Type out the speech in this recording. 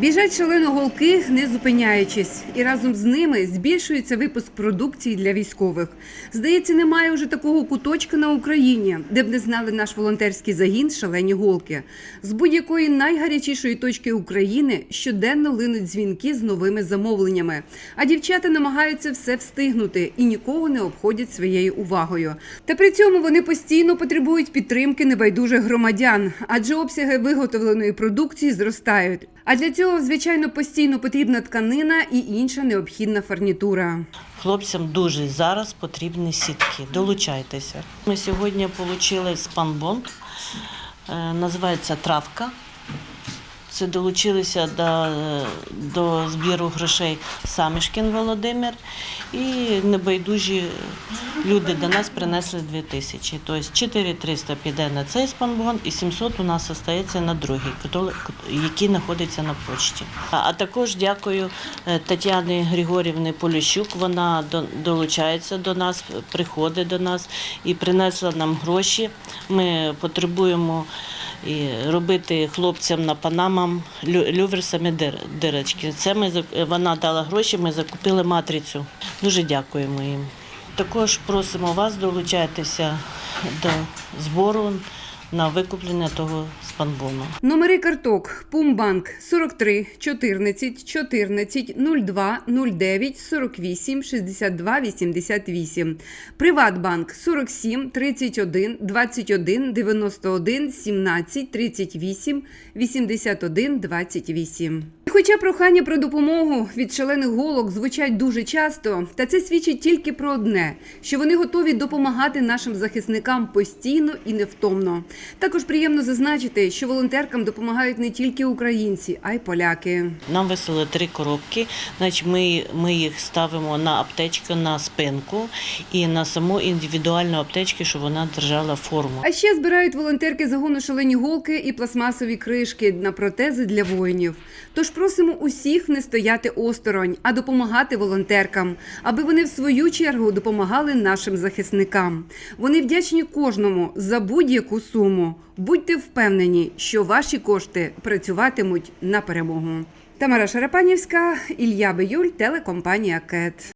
Біжать шалено голки, не зупиняючись, і разом з ними збільшується випуск продукції для військових. Здається, немає вже такого куточка на Україні, де б не знали наш волонтерський загін шалені голки. З будь-якої найгарячішої точки України щоденно линуть дзвінки з новими замовленнями. А дівчата намагаються все встигнути і нікого не обходять своєю увагою. Та при цьому вони постійно потребують підтримки небайдужих громадян, адже обсяги виготовленої продукції зростають. А для цього, звичайно, постійно потрібна тканина і інша необхідна фарнітура. Хлопцям дуже зараз потрібні сітки. Долучайтеся. Ми сьогодні отримали спанбонд, е, називається травка. Це долучилися до, до збіру грошей Самішкін Володимир і небайдужі люди до нас принесли 2 тисячі. Тобто 4300 піде на цей спанбон і 700 у нас залишається на другий, який знаходиться на почті. А, а також дякую е, Тетяні Григорівні Поліщук. Вона до, долучається до нас, приходить до нас і принесла нам гроші. Ми потребуємо і робити хлопцям на панамам люверсами дирочки. Це ми вона дала гроші, ми закупили матрицю. Дуже дякуємо їм. Також просимо вас долучатися до збору на викуплення того спанбону. Номери карток Пумбанк 43 14 14 02 09 48 62 88. Приватбанк 47 31 21 91 17 38 81 28. Хоча прохання про допомогу від шалених голок звучать дуже часто, та це свідчить тільки про одне: що вони готові допомагати нашим захисникам постійно і невтомно. Також приємно зазначити, що волонтеркам допомагають не тільки українці, а й поляки. Нам висели три коробки. Значить, ми, ми їх ставимо на аптечку на спинку і на саму індивідуальну аптечку, щоб вона держала форму. А ще збирають волонтерки загону шалені голки і пластмасові кришки на протези для воїнів. Тож просимо усіх не стояти осторонь, а допомагати волонтеркам, аби вони в свою чергу допомагали нашим захисникам. Вони вдячні кожному за будь-яку суму. Будьте впевнені, що ваші кошти працюватимуть на перемогу. Тамара Шарапанівська, Ілля Биюль, телекомпанія КЕТ.